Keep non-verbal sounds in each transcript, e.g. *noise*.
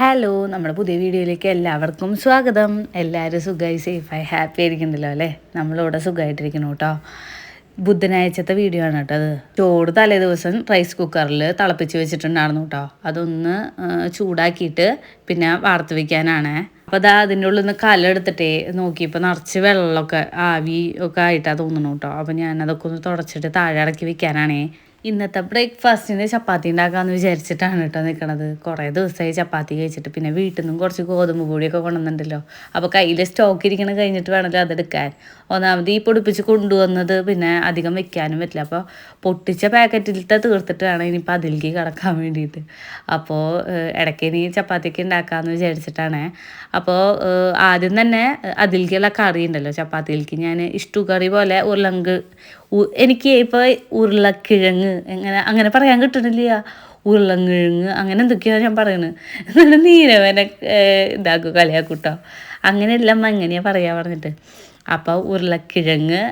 Hello നമ്മുടെ പുതിയ വീഡിയോയിലേക്ക് എല്ലാവർക്കും സ്വാഗതം. എല്ലാവരും സുഖമായി സേഫായി ഹാപ്പി ആയിരിക്കണ്ടല്ലോ അല്ലേ? നമ്മളിവിടെ സുഖമായിട്ടിരിക്കണം കേട്ടോ. ബുധനാഴ്ചത്തെ വീഡിയോ ആണ് കേട്ടോ അത്. ചോറ് തലേ ദിവസം റൈസ് കുക്കറിൽ തിളപ്പിച്ച് വെച്ചിട്ടുണ്ടായിരുന്നു കേട്ടോ. അതൊന്ന് ചൂടാക്കിയിട്ട് പിന്നെ വാർത്ത് വെക്കാനാണ്. അപ്പോൾ അതാ അതിന്റെ ഉള്ളിൽ നിന്ന് കലെടുത്തിട്ടേ നോക്കിയപ്പോൾ നിറച്ച് വെള്ളമൊക്കെ ആവി ഒക്കെ ആയിട്ടാണ് തോന്നുന്നു കേട്ടോ. അപ്പോൾ ഞാനതൊക്കെ ഒന്ന് തുടച്ചിട്ട് താഴെ ഇറക്കി വെക്കാനാണേ. ഇന്നത്തെ ബ്രേക്ക്ഫാസ്റ്റിന് ചപ്പാത്തി ഉണ്ടാക്കാമെന്ന് വിചാരിച്ചിട്ടാണ് കേട്ടോ നിൽക്കണത് കുറേ ദിവസമായി ചപ്പാത്തി കഴിച്ചിട്ട്. പിന്നെ വീട്ടിൽ നിന്നും കുറച്ച് ഗോതമ്പ് പൊടിയൊക്കെ കൊണ്ടുവന്നിട്ടുണ്ടല്ലോ. അപ്പോൾ കയ്യിൽ സ്റ്റോക്ക് ഇരിക്കണ കഴിഞ്ഞിട്ട് വേണമല്ലോ അതെടുക്കാൻ. ഒന്നാമത് ഈ പൊടിപ്പിച്ച് കൊണ്ടുവന്നത് പിന്നെ അധികം വെക്കാനും പറ്റില്ല. അപ്പോൾ പൊട്ടിച്ച പാക്കറ്റിലത്തെ തീർത്തിട്ട് വേണം ഇനിയിപ്പോൾ അതിലേക്ക് കിടക്കാൻ വേണ്ടിയിട്ട്. അപ്പോൾ ഇടയ്ക്ക് ഇനി ചപ്പാത്തിയൊക്കെ ഉണ്ടാക്കാമെന്ന് വിചാരിച്ചിട്ടാണ്. അപ്പോൾ ആദ്യം തന്നെ അതിലേക്കുള്ള കറി ഉണ്ടല്ലോ. ചപ്പാത്തിയിലേക്ക് ഞാൻ ഇഷ്ടു കറി പോലെ ഉരുളങ്ക് എനിക്ക് ഇപ്പോൾ ഉരുളക്കിഴങ്ങ് എങ്ങനെ അങ്ങനെ പറയാൻ കിട്ടണില്ല. ഉരുളങ്കിഴങ്ങ് അങ്ങനെ എന്തൊക്കെയാണ് ഞാൻ പറയുന്നത് എന്നിട്ട് നീരവനെ ഇതാക്കും കളിയാക്കൂട്ടോ. അങ്ങനെയല്ല എങ്ങനെയാ പറയാ പറഞ്ഞിട്ട്. അപ്പോൾ ഉരുളക്കിഴങ്ങ്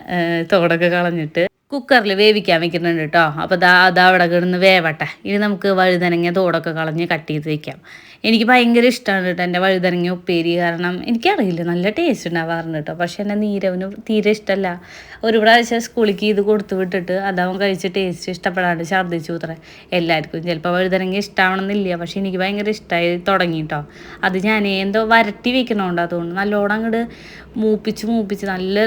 തോടൊക്കെ കളഞ്ഞിട്ട് കുക്കറിൽ വേവിക്കാൻ വെക്കുന്നുണ്ട് കേട്ടോ അപ്പോൾ ദാ അവിടെ കിടന്ന് വേവട്ടെ. ഇനി നമുക്ക് വഴുതനങ്ങ തോടൊക്കെ കളഞ്ഞ് കട്ട് ചെയ്ത് വെക്കാം. എനിക്ക് ഭയങ്കര ഇഷ്ടമാണ് കേട്ടോ എന്റെ വഴുതനങ്ങ ഉപ്പേരി. കാരണം എനിക്കറിയില്ല നല്ല ടേസ്റ്റ് ഉണ്ടാവാറുണ്ട് കേട്ടോ പക്ഷേ എന്റെ നീരവന് തീരെ ഇഷ്ടമല്ല ഒരു പ്രാവശ്യം സ്കൂളിലേക്ക് ഇത് കൊടുത്തു വിട്ടിട്ട് അതവൻ കഴിച്ച് ടേസ്റ്റ് ഇഷ്ടപ്പെടാണ്ട് ഛർദ്ദിച്ചു കൂത്ര എല്ലാവർക്കും ചിലപ്പോൾ വഴുതനങ്ങ ഇഷ്ടമാവണമെന്നില്ല പക്ഷേ എനിക്ക് ഭയങ്കര ഇഷ്ടമായി തുടങ്ങി കേട്ടോ അത് ഞാൻ എന്തോ വരട്ടി വെക്കണോണ്ട് അതുകൊണ്ട് നല്ലോണം അങ്ങോട്ട് മൂപ്പിച്ച് മൂപ്പിച്ച് നല്ല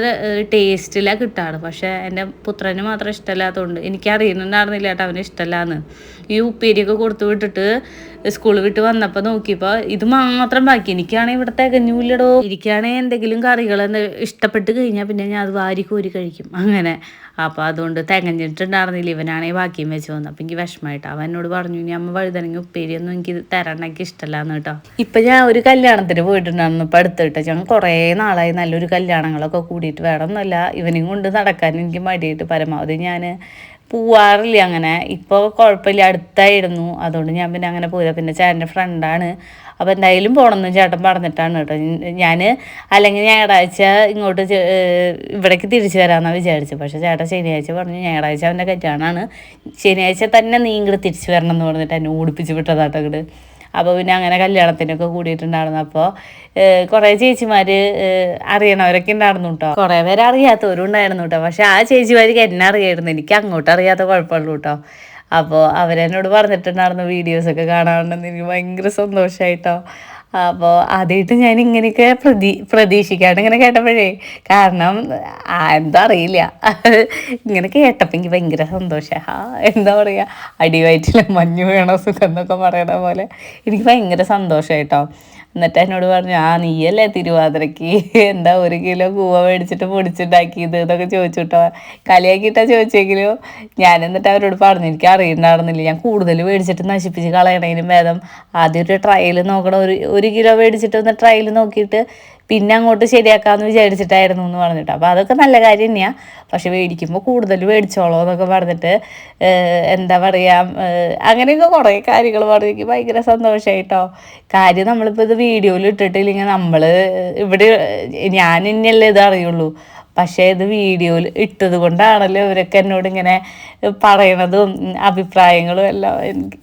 ടേസ്റ്റിലാണ് കിട്ടാറ്. പക്ഷേ എന്റെ പുത്രന് മാത്രം ഇഷ്ടമല്ലാത്തതുകൊണ്ട് എനിക്കറിയുന്നുണ്ടായിരുന്നില്ല കേട്ടോ അവന് ഇഷ്ടമല്ലാന്ന് ഈ ഉപ്പേരിയൊക്കെ കൊടുത്തു വിട്ടിട്ട് സ്കൂൾ വിട്ട് വന്നപ്പോൾ നോക്കിയപ്പോൾ ഇത് മാത്രം ബാക്കി. എനിക്കാണെങ്കിൽ ഇവിടെ തികഞ്ഞൂല്ലടോ. എനിക്കാണെങ്കിൽ എന്തെങ്കിലും കറികൾ ഇഷ്ടപ്പെട്ട് കഴിഞ്ഞാൽ പിന്നെ ഞാൻ അത് വാരി കോരി കഴിക്കും. അങ്ങനെ. അപ്പോൾ അതുകൊണ്ട് തികഞ്ഞിട്ടുണ്ടായിരുന്നില്ല. ഇവനാണെങ്കിൽ ബാക്കിയും വെച്ച് വന്നു അപ്പം എനിക്ക് വിഷമമായിട്ട്. അവൻ എന്നോട് പറഞ്ഞു ഇനി അമ്മ വഴുതനങ്ങി ഉപ്പേരിയൊന്നും എനിക്ക് തരണം എനിക്ക് ഇഷ്ടമല്ലാന്ന് കേട്ടോ. ഇപ്പം ഞാൻ ഒരു കല്യാണത്തിന് പോയിട്ടുണ്ടായിരുന്നു. ഇപ്പം അടുത്തിട്ട് ഞാൻ കുറേ നാളായി നല്ലൊരു കല്യാണങ്ങളൊക്കെ കൂടിയിട്ട്. വേണമെന്നല്ല ഇവനെയും കൊണ്ട് നടക്കാൻ എനിക്ക് മടിയായിട്ട് പരമാവധി ഞാൻ പോവാറില്ല അങ്ങനെ. ഇപ്പോൾ കുഴപ്പമില്ല. അടുത്തായിരുന്നു. അതുകൊണ്ട് ഞാൻ പിന്നെ അങ്ങനെ പോയില്ല. പിന്നെ ചേട്ടന്റെ ഫ്രണ്ടാണ് അപ്പോൾ എന്തായാലും പോകണമെന്ന് ചേട്ടൻ പറഞ്ഞിട്ടാണ് കേട്ടോ. ഞാൻ അല്ലെങ്കിൽ ഞായറാഴ്ച ഇങ്ങോട്ട് ഇവിടേക്ക് തിരിച്ചു വരാമെന്നാണ് വിചാരിച്ചത്. പക്ഷേ ചേട്ടൻ ശനിയാഴ്ച പറഞ്ഞു ഞായറാഴ്ച അവന്റെ കല്യാണമാണ്. ശനിയാഴ്ച തന്നെ നീ ഇങ്ങോട്ട് തിരിച്ചു വരണം എന്ന് പറഞ്ഞിട്ട് എന്നെ ഓടിപ്പിച്ച് വിട്ടതാട്ടോ ഇങ്ങോട്ട് അപ്പോൾ പിന്നെ അങ്ങനെ കല്യാണത്തിനൊക്കെ കൂടിയിട്ടുണ്ടായിരുന്നു. അപ്പോൾ കുറേ ചേച്ചിമാർ അറിയണവരൊക്കെ ഉണ്ടായിരുന്നു കേട്ടോ കുറേ പേര് അറിയാത്തവരും ഉണ്ടായിരുന്നു കേട്ടോ പക്ഷെ ആ ചേച്ചിമാർക്ക് എന്നെ അറിയായിരുന്നു. എനിക്ക് അങ്ങോട്ട് അറിയാത്ത കുഴപ്പമുള്ളൂ കേട്ടോ അപ്പോൾ അവരെന്നോട് പറഞ്ഞിട്ടുണ്ടായിരുന്നു വീഡിയോസൊക്കെ കാണാറുണ്ടെന്ന് എനിക്ക് ഭയങ്കര സന്തോഷമായിട്ടോ അപ്പോൾ ആദ്യമായിട്ട് ഞാൻ ഇങ്ങനെയൊക്കെ പ്രതീ പ്രതീക്ഷിക്കാണ്ട് ഇങ്ങനെ കേട്ടപ്പോഴേ കാരണം എന്താ അറിയില്ല. *laughs* ഇങ്ങനെ കേട്ടപ്പോൾ എനിക്ക് ഭയങ്കര സന്തോഷം. ആ എന്താ പറയുക അടിവയറ്റിലെ മഞ്ഞ് വീണ സുഖം എന്നൊക്കെ പറയുന്ന പോലെ എനിക്ക് ഭയങ്കര സന്തോഷമായിട്ടോ എന്നിട്ട് എന്നോട് പറഞ്ഞു ആ നീയല്ലേ തിരുവാതിരക്ക്? എന്താ ഒരു കിലോ കൂവ മേടിച്ചിട്ട് പൊടിച്ചുണ്ടാക്കിയത്? എന്നൊക്കെ ചോദിച്ചു കേട്ടോ ചോദിച്ചെങ്കിലും ഞാൻ എന്നിട്ട് അവരോട് പറഞ്ഞു എനിക്ക് അറിയണ്ടായിരുന്നില്ല. ഞാൻ കൂടുതൽ മേടിച്ചിട്ട് നശിപ്പിച്ച് കളയണതിനും ഭേദം. ആദ്യം ഒരു ട്രയൽ നോക്കണം. ഒരു ഒരു കിലോ മേടിച്ചിട്ട് ഒന്ന് ട്രയൽ നോക്കിയിട്ട് പിന്നെ അങ്ങോട്ട് ശരിയാക്കാമെന്ന് വിചാരിച്ചിട്ടായിരുന്നു എന്ന് പറഞ്ഞിട്ട്. അപ്പോൾ അതൊക്കെ നല്ല കാര്യം തന്നെയാണ് പക്ഷെ മേടിക്കുമ്പോൾ കൂടുതൽ മേടിച്ചോളോ എന്നൊക്കെ പറഞ്ഞിട്ട് എന്താ പറയുക അങ്ങനെയൊക്കെ കുറേ കാര്യങ്ങൾ പറഞ്ഞു. എനിക്ക് ഭയങ്കര സന്തോഷമായിട്ടോ കാര്യം നമ്മളിപ്പോൾ ഇത് വീഡിയോയിൽ ഇട്ടിട്ടില്ലെങ്കിൽ നമ്മൾ ഇവിടെ ഞാൻ ഇനിയല്ലേ ഇത് അറിയുള്ളൂ. പക്ഷേ ഇത് വീഡിയോയിൽ ഇട്ടത് കൊണ്ടാണല്ലോ ഇവരൊക്കെ എന്നോട് ഇങ്ങനെ പറയണതും അഭിപ്രായങ്ങളും എല്ലാം.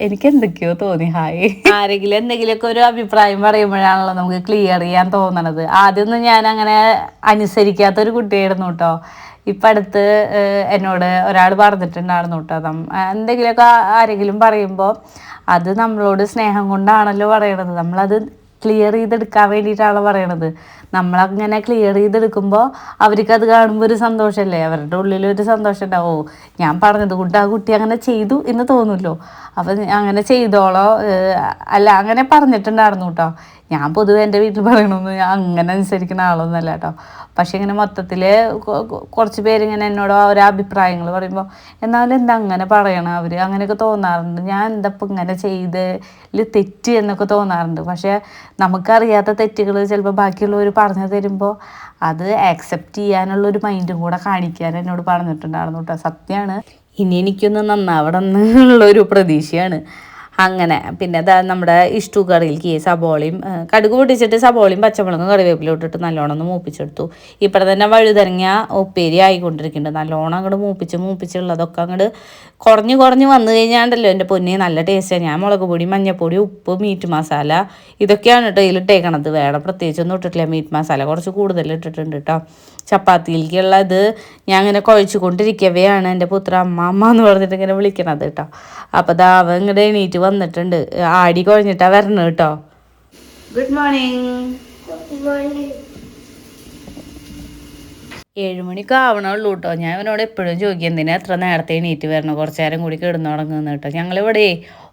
എനിക്ക് എന്തൊക്കെയോ തോന്നി. ഹായ്. ആരെങ്കിലും എന്തെങ്കിലുമൊക്കെ ഒരു അഭിപ്രായം പറയുമ്പോഴാണല്ലോ നമുക്ക് ക്ലിയർ ചെയ്യാൻ തോന്നണത്. ആദ്യമൊന്നും ഞാൻ അങ്ങനെ അനുസരിക്കാത്തൊരു കുട്ടിയായിരുന്നു കേട്ടോ ഇപ്പം അടുത്ത് എന്നോട് ഒരാൾ പറഞ്ഞിട്ടുണ്ടായിരുന്നു കേട്ടോ നം- എന്തെങ്കിലുമൊക്കെ ആരെങ്കിലും പറയുമ്പോൾ അത് നമ്മളോട് സ്നേഹം കൊണ്ടാണല്ലോ പറയണത്. നമ്മളത് ക്ലിയർ ചെയ്തെടുക്കാൻ വേണ്ടിയിട്ടാണ് പറയണത്? നമ്മളങ്ങനെ ക്ലിയർ ചെയ്തെടുക്കുമ്പോൾ അവർക്കത് കാണുമ്പോൾ ഒരു സന്തോഷമല്ലേ അവരുടെ ഉള്ളിൽ ഒരു സന്തോഷം ഉണ്ടാവും. ഓ ഞാൻ പറഞ്ഞത് കൊണ്ട് ആ കുട്ടി അങ്ങനെ ചെയ്തു എന്ന് തോന്നുമല്ലോ അപ്പം അങ്ങനെ ചെയ്തോളോ. അല്ല അങ്ങനെ പറഞ്ഞിട്ടുണ്ടായിരുന്നു കേട്ടോ. ഞാൻ പൊതുവെ എന്റെ വീട്ടിൽ പറയണമെന്ന് ഞാൻ അങ്ങനെ അനുസരിക്കുന്ന ആളൊന്നുമല്ല കേട്ടോ. പക്ഷേ ഇങ്ങനെ മൊത്തത്തിൽ കുറച്ച് പേരിങ്ങനെ എന്നോട് ഓരോ അഭിപ്രായങ്ങൾ പറയുമ്പോൾ എന്നാലും എന്താ അങ്ങനെ പറയണം അവർ അങ്ങനെയൊക്കെ തോന്നാറുണ്ട്. ഞാൻ എന്താ ഇപ്പം ഇങ്ങനെ ചെയ്തതിൽ തെറ്റ് എന്നൊക്കെ തോന്നാറുണ്ട്. പക്ഷേ നമുക്കറിയാത്ത തെറ്റുകൾ ചിലപ്പോൾ ബാക്കിയുള്ളവർ പറഞ്ഞു തരുമ്പോൾ അത് ആക്സെപ്റ്റ് ചെയ്യാനുള്ള ഒരു മൈൻഡും കൂടെ കാണിക്കാൻ എന്നോട് പറഞ്ഞിട്ടുണ്ടായിരുന്നു കേട്ടോ. സത്യമാണ് ഇനി എനിക്കൊന്ന് നന്നാവണം എന്നുള്ളൊരു പ്രതീക്ഷയാണ്. അങ്ങനെ. പിന്നെ അതാ നമ്മുടെ ഇഷ്ടു കറിയിലേക്ക് സബോളയും കടുക് പൊട്ടിച്ചിട്ട് സബോളയും പച്ചമുളകും കറിവേപ്പിലും ഇട്ടിട്ട് നല്ലോണം ഒന്ന് മൂപ്പിച്ചെടുത്തു. ഇപ്പം തന്നെ വഴുതരങ്ങ ഉപ്പേരി ആയിക്കൊണ്ടിരിക്കുന്നുണ്ട്. നല്ലോണം അങ്ങോട്ട് മൂപ്പിച്ച് മൂപ്പിച്ചുള്ളതൊക്കെ അങ്ങോട്ട് കുറഞ്ഞ് കുറഞ്ഞ് വന്നു കഴിഞ്ഞാണ്ടല്ലോ എന്റെ പൊന്നി. നല്ല ടേസ്റ്റാണ് ഞാൻ മുളക് പൊടി മഞ്ഞപ്പൊടി ഉപ്പ് മീറ്റ് മസാല ഇതൊക്കെയാണ് കേട്ടോ ഇതിലിട്ടേക്കണത് വേറെ പ്രത്യേകിച്ചൊന്നും ഇട്ടിട്ടില്ല. മീറ്റ് മസാല കുറച്ച് കൂടുതൽ ഇട്ടിട്ടുണ്ട് കേട്ടോ. ചപ്പാത്തിയിലേക്കുള്ള ഇത് ഞാൻ ഇങ്ങനെ കുഴച്ചു കൊണ്ടിരിക്കവെയാണ് എന്റെ പുത്ര അമ്മ അമ്മ എന്ന് പറഞ്ഞിട്ട് ഇങ്ങനെ വിളിക്കണത് കേട്ടോ. അപ്പോൾ ദാ അവൻ ഇങ്ങോട്ട് എണീറ്റ് വന്നിട്ടുണ്ട്. ആടി കുഴഞ്ഞിട്ടാ വരണം കേട്ടോ. ഗുഡ് മോർണിംഗ് ഏഴുമണിക്ക് ആവണുള്ളൂ കേട്ടോ. ഞാൻ ഇവനോട് എപ്പോഴും ചോദിക്കും എന്തിനാ എത്ര നേരത്തെ എണീറ്റ് വരണം? കുറച്ചു നേരം കൂടി കിടന്നുടങ്ങുന്നു കേട്ടോ. ഞങ്ങളിവിടെ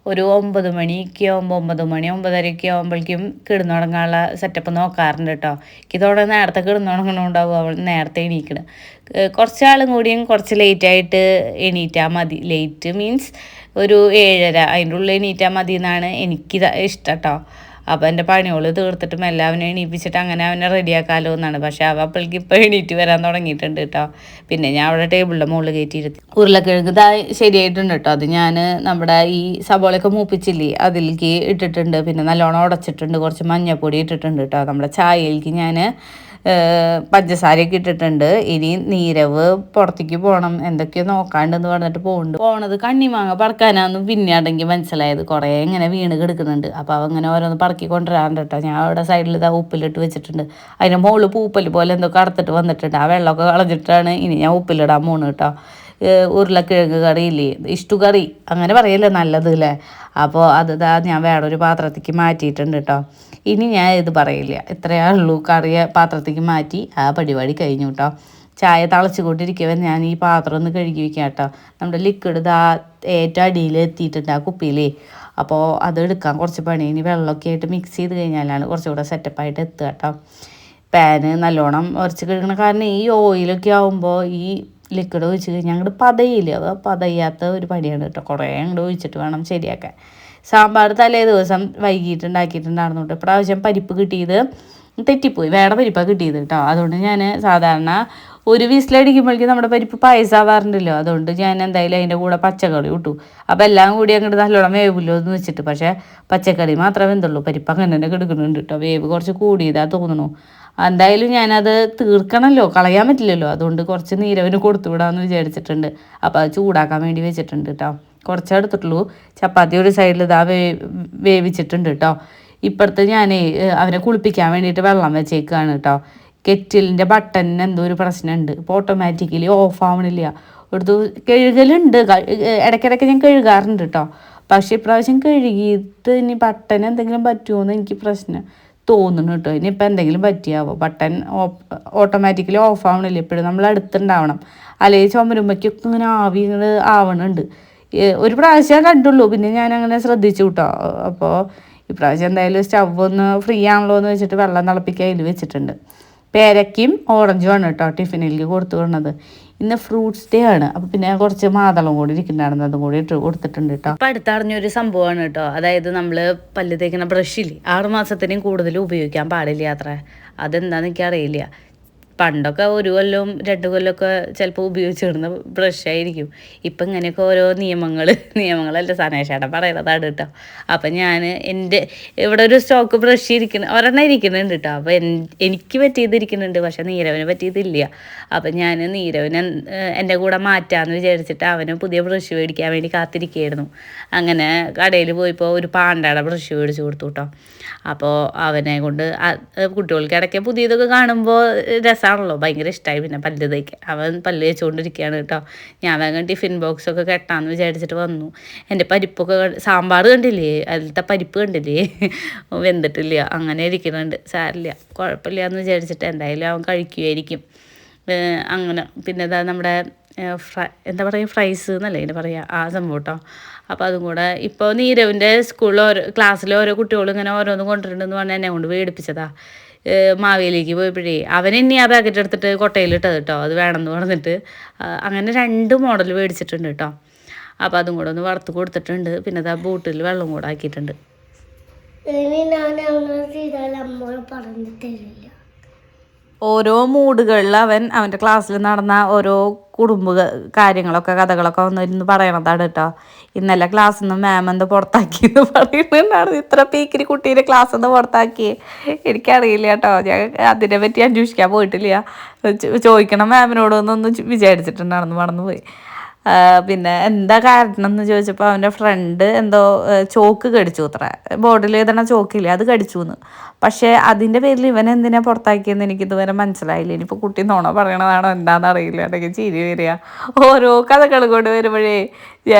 ഒരു ഒമ്പത് മണിക്ക് ആകുമ്പോൾ ഒമ്പത് മണി ഒമ്പതരയ്ക്ക് ആകുമ്പോഴേക്കും കിടന്നുറങ്ങാനുള്ള സെറ്റപ്പ് നോക്കാറുണ്ട് കേട്ടോ ഇതോടെ നേരത്തെ കിടന്നുടങ്ങണുണ്ടാവും അവൾ നേരത്തെ എണീക്കണം. കുറച്ചാളും കൂടിയും കുറച്ച് ലേറ്റായിട്ട് എണീറ്റാൽ മതി. ലേറ്റ് മീൻസ് ഒരു ഏഴര അതിന്റെ ഉള്ളിൽ എണീറ്റാൽ മതി എന്നാണ് എനിക്ക് ഇഷ്ടം കേട്ടോ അപ്പോൾ എന്റെ പണികൾ തീർത്തിട്ട് മെല്ലെ അവനെ എണീപ്പിച്ചിട്ട് അങ്ങനെ അവനെ റെഡിയാക്കാമല്ലോ എന്നാണ്. പക്ഷേ അവ അപ്പോഴേക്ക് ഇപ്പോൾ എണീറ്റ് വരാൻ തുടങ്ങിയിട്ടുണ്ട് കേട്ടോ പിന്നെ ഞാൻ അവിടെ ടേബിളിന്റെ മുകളിൽ കയറ്റിയിരുത്തി ഉരുളക്കിഴങ്ങ് ഇതാ ശരിയായിട്ടുണ്ട് കേട്ടോ അത് ഞാൻ നമ്മുടെ ഈ സബോളയൊക്കെ മൂപ്പിച്ചില്ലേ അതിലേക്ക് ഇട്ടിട്ടുണ്ട്. പിന്നെ നല്ലോണം ഉടച്ചിട്ടുണ്ട്. കുറച്ച് മഞ്ഞപ്പൊടി ഇട്ടിട്ടുണ്ട് കേട്ടോ നമ്മുടെ ചായയിലേക്ക് ഞാൻ പഞ്ചസാരയൊക്കെ ഇട്ടിട്ടുണ്ട്. ഇനി നീരവ് പുറത്തേക്ക് പോകണം എന്തൊക്കെയോ നോക്കാണ്ടെന്ന് പറഞ്ഞിട്ട് പോകുന്നുണ്ട് പോണത് കണ്ണിമാങ്ങ പറക്കാനാന്ന് പിന്നെ അടങ്ങി മനസ്സിലായത്. കുറേ ഇങ്ങനെ വീണ് കിടക്കുന്നുണ്ട്. അപ്പോൾ അവ ഇങ്ങനെ ഓരോന്ന് പറക്കി കൊണ്ടുവരാറുണ്ട് കേട്ടോ. ഞാൻ അവിടെ സൈഡിൽ ഇതാ ഉപ്പിലിട്ട് വെച്ചിട്ടുണ്ട്. അതിന്റെ മുകളിൽ പൂപ്പൽ പോലെ എന്തോ കടത്തിട്ട് വന്നിട്ടുണ്ട്. ആ വെള്ളമൊക്കെ കളഞ്ഞിട്ടാണ് ഇനി ഞാൻ ഉപ്പിലിടാൻ പോണ് കേട്ടോ. ഉരുളക്കിഴങ്ങ് കറിയില്ലേ ഇഷ്ടു കറി. അങ്ങനെ പറയല്ലേ നല്ലത് അല്ലേ അപ്പോൾ അത് ഞാൻ വേറൊരു പാത്രത്തേക്ക് മാറ്റിയിട്ടുണ്ട് കേട്ടോ. ഇനി ഞാൻ ഇത് പറയില്ല. ഇത്രയേ ഉള്ളൂ. കറിയ പാത്രത്തേക്ക് മാറ്റി ആ പരിപാടി കഴിഞ്ഞു കേട്ടോ ചായ തളച്ചു കൊണ്ടിരിക്കുമ്പോൾ ഞാൻ ഈ പാത്രം ഒന്ന് കഴുകി വെക്കാം കേട്ടോ നമ്മുടെ ലിക്വിഡ് ആ ഏറ്റവും അടിയിൽ എത്തിയിട്ടുണ്ട് ആ കുപ്പിയിലേ. അപ്പോൾ അത് എടുക്കാൻ കുറച്ച് പണി ഇനി വെള്ളമൊക്കെ ആയിട്ട് മിക്സ് ചെയ്ത് കഴിഞ്ഞാലാണ് കുറച്ചുകൂടെ സെറ്റപ്പായിട്ട് എത്തുക കേട്ടോ പാന് നല്ലോണം ഉറച്ച് കഴുകണം കാരണം ഈ ഓയിലൊക്കെ ആകുമ്പോൾ ഈ ലിക്വിഡ് ഒഴിച്ച് കഴിഞ്ഞാൽ അങ്ങോട്ട് പതയില്ല? അത് പതയ്യാത്ത ഒരു പണിയാണ് കേട്ടോ കുറേ അങ്ങോട്ട് ഒഴിച്ചിട്ട് വേണം ശരിയാക്കാൻ. സാമ്പാർ തലേ ദിവസം വൈകിട്ട് ഉണ്ടാക്കിയിട്ടുണ്ടായിരുന്നു കേട്ടോ. ഇപ്രാവശ്യം പരിപ്പ് കിട്ടിയത് തെറ്റിപ്പോയി. വേറെ പരിപ്പാണ് കിട്ടിയത് കേട്ടോ. അതുകൊണ്ട് ഞാൻ സാധാരണ ഒരു വിസിലടിക്കുമ്പോഴേക്കും നമ്മുടെ പരിപ്പ് പായസാവാറുണ്ടല്ലോ. അതുകൊണ്ട് ഞാൻ എന്തായാലും അതിന്റെ കൂടെ പച്ചക്കറി ഇട്ടു അപ്പോൾ എല്ലാം കൂടി അങ്ങോട്ട് നല്ലോണം വേവില്ലോ എന്ന് വെച്ചിട്ട്. പക്ഷേ പച്ചക്കറി മാത്രമേ എന്തുള്ളൂ പരിപ്പ് അങ്ങനെ തന്നെ കിടക്കുന്നുണ്ട് കേട്ടോ. വേവ് കുറച്ച് കൂടിയതാ തോന്നുന്നു. എന്തായാലും ഞാനത് തീർക്കണമല്ലോ കളയാൻ പറ്റില്ലല്ലോ. അതുകൊണ്ട് കുറച്ച് നീരവിന് കൊടുത്തു വിടാമെന്ന് വിചാരിച്ചിട്ടുണ്ട്. അപ്പോൾ അത് ചൂടാക്കാൻ വേണ്ടി വെച്ചിട്ടുണ്ട് കേട്ടോ. കുറച്ചേ എടുത്തിട്ടുള്ളൂ. ചപ്പാത്തി ഒരു സൈഡിൽ ഇതാ വേ വേവിച്ചിട്ടുണ്ട് കേട്ടോ ഇപ്പുറത്ത് ഞാൻ അവനെ കുളിപ്പിക്കാൻ വേണ്ടിയിട്ട് വെള്ളം വെച്ചേക്കാണ് കേട്ടോ കെറ്റിലിന്റെ ബട്ടണിന് എന്തോ ഒരു പ്രശ്നമുണ്ട് ഇപ്പോൾ ഓട്ടോമാറ്റിക്കലി ഓഫ് ആവണില്ല. എടുത്ത് കഴുകലുണ്ട്. ഇടയ്ക്കിടയ്ക്ക് ഞാൻ കഴുകാറുണ്ട് കേട്ടോ പക്ഷേ ഇപ്രാവശ്യം കഴുകിയിട്ട് ഇനി ബട്ടൺ എന്തെങ്കിലും പറ്റുമോ എന്ന് എനിക്ക് പ്രശ്നം തോന്നുന്നു കേട്ടോ ഇനിയിപ്പോൾ എന്തെങ്കിലും പറ്റിയാവോ? ബട്ടൺ ഓട്ടോമാറ്റിക്കലി ഓഫ് ആവണില്ല. എപ്പോഴും നമ്മൾ അടുത്തുണ്ടാവണം അല്ലെങ്കിൽ ചുമരുമ്പയ്ക്കൊക്കെ ഇങ്ങനെ ആവി ആവണുണ്ട്. ഒരു പ്രാവശ്യം കണ്ടുള്ളൂ. പിന്നെ ഞാൻ അങ്ങനെ ശ്രദ്ധിച്ചു കേട്ടോ അപ്പോൾ ഇപ്രാവശ്യം എന്തായാലും സ്റ്റവ് ഒന്ന് ഫ്രീ ആണല്ലോ എന്ന് വെച്ചിട്ട് വെള്ളം തിളപ്പിക്കാൻ അതിൽ വെച്ചിട്ടുണ്ട്. പേരയ്ക്കും ഓറഞ്ചും ആണ് കേട്ടോ ടിഫിനിലേക്ക് കൊടുത്തു വിടുന്നത്. ഇന്ന് ഫ്രൂട്ട്സ് ഡേ ആണ്. അപ്പോൾ പിന്നെ കുറച്ച് മാതളം കൂടി ഇരിക്കുന്നുണ്ടായിരുന്നു. അതും കൂടി ഇട്ട് കൊടുത്തിട്ടുണ്ട് കേട്ടോ. അപ്പം അടുത്തറിഞ്ഞൊരു സംഭവമാണ് കേട്ടോ. അതായത് നമ്മൾ പല്ല് തേക്കുന്ന ബ്രഷില്ലേ? ആറ് മാസത്തിനും കൂടുതൽ ഉപയോഗിക്കാൻ പാടില്ല അത്ര അതെന്താണെന്ന് എനിക്കറിയില്ല പണ്ടൊക്കെ ഒരു കൊല്ലവും രണ്ട് കൊല്ലമൊക്കെ ചിലപ്പോൾ ഉപയോഗിച്ചിരുന്ന ബ്രഷായിരിക്കും ഇപ്പം ഇങ്ങനെയൊക്കെ ഓരോ നിയമങ്ങൾ നിയമങ്ങളല്ല സനേഷേട്ടൻ പറയുന്നതാണ് കേട്ടോ അപ്പം ഞാൻ എന്റെ ഇവിടെ ഒരു സ്റ്റോക്ക് ബ്രഷ് ഇരിക്കുന്ന ഒരെണ്ണം ഇരിക്കുന്നുണ്ട് കേട്ടോ അപ്പോൾ എനിക്ക് പറ്റിയത് ഇരിക്കുന്നുണ്ട് പക്ഷെ നീരവന് പറ്റിയതില്ല അപ്പം ഞാൻ നീരവനെ എന്റെ കൂടെ മാറ്റാമെന്ന് വിചാരിച്ചിട്ട് അവന് പുതിയ ബ്രഷ് മേടിക്കാൻ വേണ്ടി കാത്തിരിക്കുകയായിരുന്നു അങ്ങനെ കടയിൽ പോയപ്പോൾ ഒരു പാണ്ടയുടെ ബ്രഷ് മേടിച്ചു കൊടുത്തു കേട്ടോ അപ്പോൾ അവനെ കൊണ്ട് കുട്ടികൾക്ക് ഇടയ്ക്ക് പുതിയതൊക്കെ കാണുമ്പോൾ രസമാണല്ലോ. ഭയങ്കര ഇഷ്ടമായി പിന്നെ പല്ല് തേക്കാൻ അവൻ പല്ല് തേച്ചുകൊണ്ടിരിക്കുകയാണ് കേട്ടോ. ഞാൻ വേഗം ടിഫിൻ ബോക്സൊക്കെ കെട്ടാമെന്ന് വിചാരിച്ചിട്ട് വന്നു. എന്റെ പരിപ്പൊക്കെ സാമ്പാർ കണ്ടില്ലേ? അതിലത്തെ പരിപ്പ് കണ്ടില്ലേ? വെന്തിട്ടില്ല. അങ്ങനെ ഇരിക്കുന്നുണ്ട്. സാരില്ല കുഴപ്പമില്ല എന്ന് വിചാരിച്ചിട്ട് എന്തായാലും അവൻ കഴിക്കുമായിരിക്കും അങ്ങനെ പിന്നെ ഇതാ നമ്മുടെ ഫ്രൈ എന്താ പറയുക? ഫ്രൈസ് എന്നല്ലേ ഇതിന് പറയുക? ആ സംഭവം കേട്ടോ. അപ്പോൾ അതും കൂടെ ഇപ്പോൾ നീരവിന്റെ സ്കൂളിൽ ഓരോ ക്ലാസ്സിലെ ഓരോ കുട്ടികളും ഇങ്ങനെ ഓരോന്ന് കൊണ്ടുവരുന്നുണ്ടെന്ന് പറഞ്ഞാൽ എന്നെ കൊണ്ട് വേടിപ്പിച്ചതാ മാവേലിക്ക് പോയപ്പോഴേ അവൻ ഇനി ആ പാക്കറ്റ് എടുത്തിട്ട് കൊട്ടയിലിട്ടത് കേട്ടോ. അത് വേണമെന്ന് പറഞ്ഞിട്ട് അങ്ങനെ രണ്ട് മോഡൽ മേടിച്ചിട്ടുണ്ട് കേട്ടോ. അപ്പോൾ അതും കൂടെ ഒന്ന് വറുത്ത് കൊടുത്തിട്ടുണ്ട്. പിന്നെ അത് ആ ബൂട്ടിൽ വെള്ളം കൂടെ ആക്കിയിട്ടുണ്ട്. ഓരോ മൂഡുകളിൽ അവൻ അവന്റെ ക്ലാസ്സിൽ നടന്ന ഓരോ കുടുംബ കാര്യങ്ങളൊക്കെ കഥകളൊക്കെ വന്നിരുന്ന് പറയണതാണ് കേട്ടോ. ഇന്നലെ ക്ലാസ്സിൽ നിന്ന് മാം എന്താ പുറത്താക്കി എന്ന് പറയുന്നുണ്ടായിരുന്നു ഇത്ര പീക്കിരി കുട്ടീനെ ക്ലാസ്സിൽ നിന്ന് പുറത്താക്കി എനിക്കറിയില്ല കേട്ടോ. ഞാൻ അതിനെ പറ്റി അന്വേഷിക്കാൻ പോയിട്ടില്ല. ചോദിക്കണം മാമിനോടൊന്നൊന്ന് വിചാരിച്ചിട്ടുണ്ടായിരുന്നു. മറന്നുപോയി. പിന്നെ എന്താ കാരണം എന്ന് ചോദിച്ചപ്പോൾ അവന്റെ ഫ്രണ്ട് എന്തോ ചോക്ക് കടിച്ചു അത്ര. ബോർഡിൽ എഴുതണ ചോക്കില്ലേ അത് കടിച്ചു എന്ന് പക്ഷേ അതിന്റെ പേരിൽ ഇവൻ എന്തിനാ പുറത്താക്കിയെന്ന് എനിക്ക് ഇതുവരെ മനസ്സിലായില്ല. ഇനിയിപ്പോൾ കുട്ടി നോണ പറയണതാണോ എന്താണെന്ന് അറിയില്ല. അല്ലെങ്കിൽ ചിരി വരിക. ഓരോ കഥകൾ കൊണ്ട് വരുമ്പോഴേ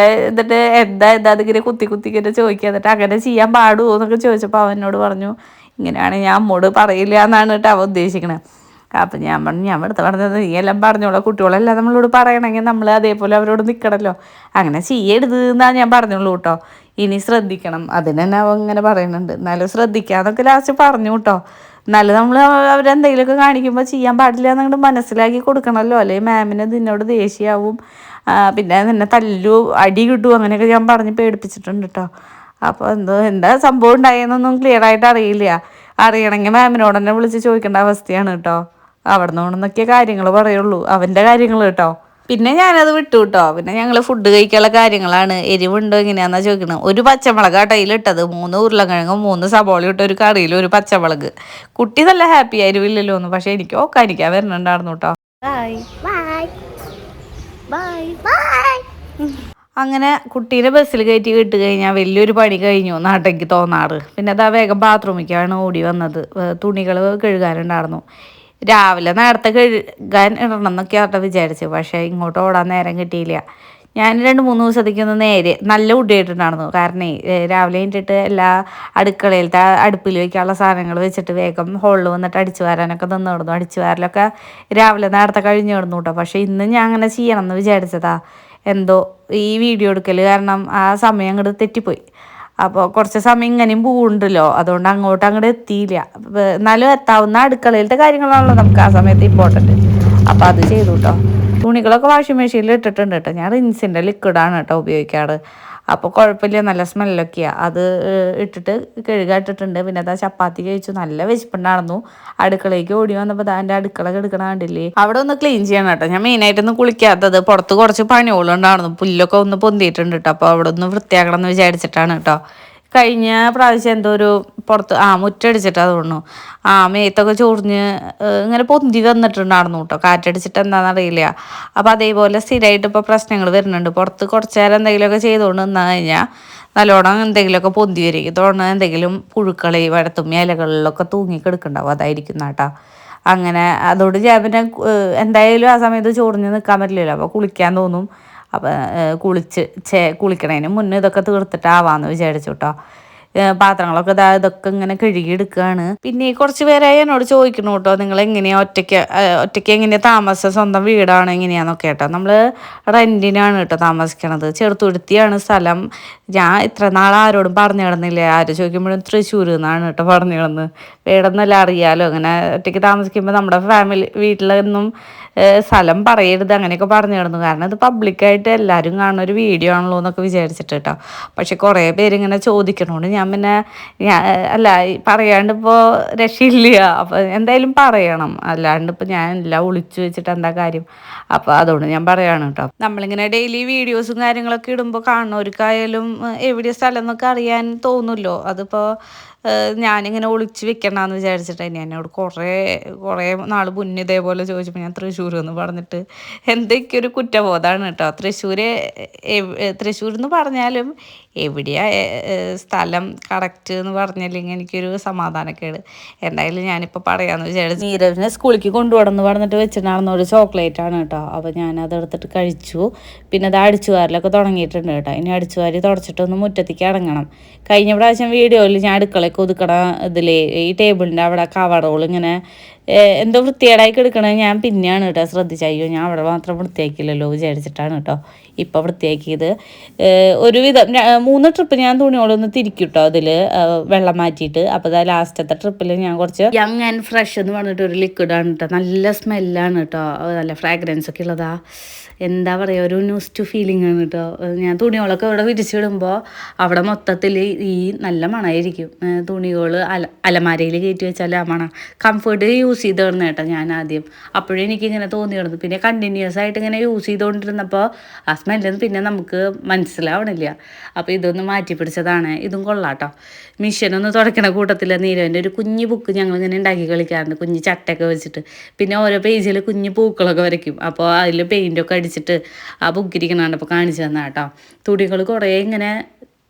എന്നിട്ട് എന്താ എന്താ അതിങ്ങനെ കുത്തി കുത്തി ഇങ്ങനെ ചോദിക്കുക. എന്നിട്ട് അങ്ങനെ ചെയ്യാൻ പാടുമോ എന്നൊക്കെ ചോദിച്ചപ്പോൾ അവനോട് പറഞ്ഞു ഇങ്ങനെയാണ് ഞാൻ അമ്മോട് പറയില്ല എന്നാണ് കേട്ടോ അവ ഉദ്ദേശിക്കണത് അപ്പം ഞാൻ പറഞ്ഞു ഞാൻ എടുത്ത് പറഞ്ഞത് നീ എല്ലാം പറഞ്ഞോളാം കുട്ടികളെല്ലാം നമ്മളോട് പറയണമെങ്കിൽ നമ്മൾ അതേപോലെ അവരോട് നിൽക്കണമല്ലോ അങ്ങനെ ചെയ്യരുത് എന്നാണ് ഞാൻ പറഞ്ഞോളൂ കേട്ടോ ഇനി ശ്രദ്ധിക്കണം. അതിന് തന്നെ അങ്ങനെ ഇങ്ങനെ പറയുന്നുണ്ട്. എന്നാലും ശ്രദ്ധിക്കാന്നൊക്കെ ലാസ്റ്റ് പറഞ്ഞു കേട്ടോ എന്നാലും നമ്മൾ അവരെന്തെങ്കിലുമൊക്കെ കാണിക്കുമ്പോൾ ചെയ്യാൻ പാടില്ല എന്നങ്ങോട്ട് മനസ്സിലാക്കി കൊടുക്കണമല്ലോ അല്ലെങ്കിൽ മാമിന് നിന്നോട് ദേഷ്യമാവും പിന്നെ നിന്നെ തല്ലു അടി കിട്ടും അങ്ങനെയൊക്കെ ഞാൻ പറഞ്ഞ് പേടിപ്പിച്ചിട്ടുണ്ട് കേട്ടോ അപ്പോൾ എന്തോ എന്താ സംഭവം ഉണ്ടായെന്നൊന്നും ക്ലിയർ ആയിട്ട് അറിയില്ല. അറിയണമെങ്കിൽ മാമിനോട് തന്നെ വിളിച്ച് ചോദിക്കേണ്ട അവസ്ഥയാണ് കേട്ടോ അവിടെ നിന്നൊക്കെ കാര്യങ്ങൾ പറയുള്ളൂ. അവന്റെ കാര്യങ്ങൾ കേട്ടോ. പിന്നെ ഞാനത് വിട്ടു കേട്ടോ. പിന്നെ ഞങ്ങൾ ഫുഡ് കഴിക്കാനുള്ള കാര്യങ്ങളാണ്. എരിവുണ്ടോ എങ്ങനെയാണെന്നാ ചോദിക്കണം. ഒരു പച്ചമുളക് ഇട്ടത് മൂന്ന് ഉരുളക്കിഴങ്ങും മൂന്ന് സബോള ഇട്ട ഒരു കറിയിൽ ഒരു പച്ചമുളക്. കുട്ടി നല്ല ഹാപ്പി ആയിരുന്നില്ലല്ലോ എന്ന്. പക്ഷെ എനിക്ക് ഓക്കാനിക്കാൻ വരുന്നുണ്ടായിരുന്നു കേട്ടോ. അങ്ങനെ കുട്ടീനെ ബസ്സിൽ കയറ്റി വിട്ട് കഴിഞ്ഞാൽ വലിയൊരു പണി കഴിഞ്ഞു നാട്ടേക്ക് തോന്നാറ്. പിന്നെ അതാ വേഗം ബാത്റൂമിലേക്കാണ് ഓടി വന്നത്. തുണികൾ കഴുകാനുണ്ടായിരുന്നു. രാവിലെ നേരത്തെ കഴുകാൻ ഇടണം എന്നൊക്കെ ആട്ടെ വിചാരിച്ചു പക്ഷേ ഇങ്ങോട്ട് ഓടാൻ നേരം കിട്ടിയില്ല. ഞാൻ രണ്ട് മൂന്ന് ദിവസത്തേക്ക് ഒന്ന് നേരെ നല്ല ഉടിയായിട്ടുണ്ടായിരുന്നു കാരണം രാവിലെ കഴിഞ്ഞിട്ട് എല്ലാ അടുക്കളയിലത്തെ അടുപ്പിൽ വയ്ക്കാനുള്ള സാധനങ്ങൾ വെച്ചിട്ട് വേഗം ഹോളിൽ വന്നിട്ട് അടിച്ചു വാരാനൊക്കെ നിന്ന് കിടന്നു. അടിച്ചു വാരലൊക്കെ രാവിലെ നേരത്തെ കഴിഞ്ഞ് കിടന്നു കേട്ടോ പക്ഷേ ഇന്ന് ഞാൻ അങ്ങനെ ചെയ്യണം എന്ന് വിചാരിച്ചതാ. എന്തോ ഈ വീഡിയോ എടുക്കൽ കാരണം ആ സമയം അങ്ങോട്ട് തെറ്റിപ്പോയി. അപ്പോൾ കുറച്ച് സമയം ഇങ്ങനെയും പോകുന്നുണ്ടല്ലോ അതുകൊണ്ട് അങ്ങോട്ട് അങ്ങോട്ട് എത്തിയില്ല. എന്നാലും എത്താവുന്ന അടുക്കളയിലത്തെ കാര്യങ്ങളാണല്ലോ നമുക്ക് ആ സമയത്ത് ഇമ്പോർട്ടന്റ് അപ്പോൾ അത് ചെയ്തു കേട്ടോ തുണികളൊക്കെ വാഷിംഗ് മെഷീനിൽ ഇട്ടിട്ടുണ്ട് കേട്ടോ ഞാൻ റിൻസിന്റെ ലിക്വിഡാണ് കേട്ടോ ഉപയോഗിക്കാറ്. അപ്പോൾ കുഴപ്പമില്ല നല്ല സ്മെല്ലൊക്കെയാണ് അത് ഇട്ടിട്ട് കഴുകാട്ടിട്ടുണ്ട് പിന്നെ അതാ ചപ്പാത്തി കഴിച്ചു. നല്ല വിശപ്പുണ്ടായിരുന്നു. അടുക്കളയ്ക്ക് ഓടി വന്നപ്പോൾ എന്റെ അടുക്കള കിടക്കണ കണ്ടില്ലേ? അവിടെ ഒന്ന് ക്ലീൻ ചെയ്യണം കേട്ടോ. ഞാൻ മെയിനായിട്ടൊന്നും കുളിക്കാത്തത്. പുറത്ത് കുറച്ച് പണിയോളുണ്ടായിരുന്നു പുല്ലൊക്കെ ഒന്ന് പൊന്തിയിട്ടുണ്ട് കേട്ടോ അപ്പോൾ അവിടെ ഒന്ന് വൃത്തിയാക്കണം എന്ന് വിചാരിച്ചിട്ടാണ് കേട്ടോ കഴിഞ്ഞ പ്രാവശ്യം എന്തോ ഒരു പുറത്ത് ആ മുറ്റടിച്ചിട്ട് അത് തോന്നുന്നു ആ മേത്തൊക്കെ ചൊറിഞ്ഞ് ഇങ്ങനെ പൊന്തി വന്നിട്ടുണ്ടായിരുന്നു കേട്ടോ. കാറ്റടിച്ചിട്ട് എന്താണെന്നറിയില്ല അപ്പോൾ അതേപോലെ സ്ഥിരമായിട്ട് ഇപ്പോൾ പ്രശ്നങ്ങൾ വരുന്നുണ്ട്. പുറത്ത് കുറച്ച് നേരം എന്തെങ്കിലുമൊക്കെ ചെയ്തുകൊണ്ട് നിന്ന് കഴിഞ്ഞാൽ നല്ലോണം എന്തെങ്കിലുമൊക്കെ പൊന്തി വരിക. തോന്നുന്നു എന്തെങ്കിലും പുഴുക്കളി വടത്തുമ്മി ഇലകളിലൊക്കെ തൂങ്ങി കിടക്കുന്നുണ്ടാവും അതായിരിക്കും കേട്ടോ അങ്ങനെ അതോട് ഞാൻ എന്തായാലും ആ സമയത്ത് ചൊറിഞ്ഞ് നിൽക്കാൻ പറ്റില്ലല്ലോ. അപ്പോൾ കുളിക്കാൻ തോന്നും. അപ്പം കുളിച്ച് ചേ കുളിക്കണതിന് മുന്നേ ഇതൊക്കെ തീർത്തിട്ടാവാന്ന് വിചാരിച്ചു കേട്ടോ പാത്രങ്ങളൊക്കെ ഇതാ ഇതൊക്കെ ഇങ്ങനെ കഴുകിയെടുക്കുകയാണ് പിന്നെ കുറച്ച് പേരായി എന്നോട് ചോദിക്കണു കേട്ടോ നിങ്ങൾ എങ്ങനെയാ ഒറ്റയ്ക്ക് ഒറ്റയ്ക്ക് എങ്ങനെയാ താമസം? സ്വന്തം വീടാണ് എങ്ങനെയാന്നൊക്കെ കേട്ടോ നമ്മൾ റെന്റിനാണ് കേട്ടോ താമസിക്കണത്. ചെറുത്തുരുത്തിയാണ് സ്ഥലം. ഞാൻ ഇത്ര നാൾ ആരോടും പറഞ്ഞു കിടന്നില്ല? ആര് ചോദിക്കുമ്പോഴും തൃശ്ശൂർ എന്നാണ് കേട്ടോ പറഞ്ഞു കിടന്ന്. വീടെന്നല്ല അറിയാലോ. അങ്ങനെ ഒറ്റയ്ക്ക് താമസിക്കുമ്പോൾ നമ്മുടെ ഫാമിലി വീട്ടിലൊന്നും സ്ഥലം പറയരുത് അങ്ങനെയൊക്കെ പറഞ്ഞു കിടന്നു. കാരണം ഇത് പബ്ലിക്കായിട്ട് എല്ലാവരും കാണുന്ന ഒരു വീഡിയോ ആണല്ലോ എന്നൊക്കെ വിചാരിച്ചിട്ട് കേട്ടോ പക്ഷെ കുറേ പേര് ഇങ്ങനെ ചോദിക്കണോണ്ട് ഞാൻ പിന്നെ ഞാൻ അല്ല പറയാണ്ട് ഇപ്പോൾ രക്ഷയില്ല. അപ്പോൾ എന്തായാലും പറയണം. അല്ലാണ്ട് ഇപ്പോൾ ഞാൻ എല്ലാം ഒളിച്ചു വെച്ചിട്ട് എന്താ കാര്യം? അപ്പോൾ അതുകൊണ്ട് ഞാൻ പറയാണ് കേട്ടോ നമ്മളിങ്ങനെ ഡെയിലി വീഡിയോസും കാര്യങ്ങളൊക്കെ ഇടുമ്പോൾ കാണുന്നവർക്കായാലും എവിടെ സ്ഥലം എന്നൊക്കെ അറിയാൻ തോന്നുമല്ലോ അതിപ്പോൾ ഞാനിങ്ങനെ ഒളിച്ച് വെക്കണ്ടെന്ന് വിചാരിച്ചിട്ട് തന്നെ എന്നോട് കുറേ കുറേ നാൾ മുന്നേ ഇതേപോലെ ചോദിച്ചപ്പോൾ ഞാൻ തൃശ്ശൂർ എന്ന് പറഞ്ഞിട്ട് എന്തൊക്കെ ഒരു കുറ്റബോധമാണ് കേട്ടോ തൃശ്ശൂർ തൃശ്ശൂർ എന്ന് പറഞ്ഞാലും എവിടെയാ സ്ഥലം കറക്റ്റ് എന്ന് പറഞ്ഞില്ലെങ്കിൽ എനിക്കൊരു സമാധാനക്കേട്. എന്തായാലും ഞാനിപ്പോൾ പറയാമെന്ന് വിചാരിച്ചു നീരവിനെ സ്കൂളിലേക്ക് കൊണ്ടുപോകണം എന്ന് പറഞ്ഞിട്ട് വെച്ചിട്ടുണ്ടായിരുന്ന ഒരു ചോക്ലേറ്റ് ആണ് കേട്ടോ അപ്പോൾ ഞാനത് എടുത്തിട്ട് കഴിച്ചു. പിന്നെ അത് അടിച്ചുവാരലൊക്കെ തുടങ്ങിയിട്ടുണ്ട് കേട്ടോ ഇനി അടിച്ചുവാരി തുടച്ചിട്ടൊന്ന് മുറ്റത്തേക്ക് ഇറങ്ങണം. കഴിഞ്ഞ പ്രാവശ്യം വീഡിയോയിൽ ഞാൻ അടുക്കളയ്ക്ക് ഒതുക്കണ ഇതിലേ ഈ ടേബിളിന്റെ അവിടെ കവറോളിങ്ങനെ എന്തോ വൃത്തികേടായി കിടക്കണത് ഞാൻ പിന്നെയാണ് കേട്ടോ ശ്രദ്ധിച്ചത്. അയ്യോ ഞാൻ അവിടെ മാത്രം വൃത്തിയാക്കിയില്ലല്ലോ വിചാരിച്ചിട്ടാണ് കേട്ടോ ഇപ്പോൾ വൃത്തിയാക്കിയത്. ഒരുവിധം മൂന്ന് ട്രിപ്പ് ഞാൻ തുണിയോടൊന്ന് തിരിക്കും കേട്ടോ അതിൽ വെള്ളം മാറ്റിയിട്ട്. അപ്പോൾ ഇതാ ലാസ്റ്റത്തെ ട്രിപ്പിൽ ഞാൻ കുറച്ച് യങ് ആൻഡ് ഫ്രഷ് എന്ന് പറഞ്ഞിട്ട് ഒരു ലിക്വിഡാണ് കേട്ടോ. നല്ല സ്മെല്ലാണ് കേട്ടോ. നല്ല ഫ്രാഗ്രൻസ് ഒക്കെ ഉള്ളതാ. എന്താ പറയുക ഒരു ന്യൂസ് ടു ഫീലിംഗ് ആണ് കേട്ടോ. ഞാൻ തുണികളൊക്കെ ഇവിടെ വിരിച്ചിടുമ്പോൾ അവിടെ മൊത്തത്തിൽ ഈ നല്ല മണമായിരിക്കും തുണികൾ അല അലമാരയിൽ കയറ്റി വെച്ചാൽ ആ മണം. കംഫർട്ട് യൂസ് ചെയ്ത് കിടന്നു കേട്ടോ ഞാൻ ആദ്യം അപ്പോഴും എനിക്കിങ്ങനെ തോന്നി കിടന്നു പിന്നെ കണ്ടിന്യൂസ് ആയിട്ട് ഇങ്ങനെ യൂസ് ചെയ്തുകൊണ്ടിരുന്നപ്പോൾ ആ സ്മെല്ലെന്ന് പിന്നെ നമുക്ക് മനസ്സിലാവണില്ല. അപ്പോൾ ഇതൊന്ന് മാറ്റി പിടിച്ചതാണ്. ഇതും കൊള്ളാട്ടോ. മിഷനൊന്ന് തുടക്കണ കൂട്ടത്തിൽ നീരവന്റെ ഒരു കുഞ്ഞു ബുക്ക് ഞങ്ങളിങ്ങനെ ഉണ്ടാക്കി കളിക്കാറുണ്ട്. കുഞ്ഞു ചട്ടയൊക്കെ വെച്ചിട്ട്. പിന്നെ ഓരോ പേജിൽ കുഞ്ഞു പൂക്കളൊക്കെ വരയ്ക്കും. അപ്പോൾ അതിൽ പെയിന്റൊക്കെ അടിച്ചിട്ട് ആ ബുക്ക് ഇരിക്കണതാണ് അപ്പോൾ കാണിച്ചു തന്നാ കേട്ടോ. തുണികൾ കുറേ ഇങ്ങനെ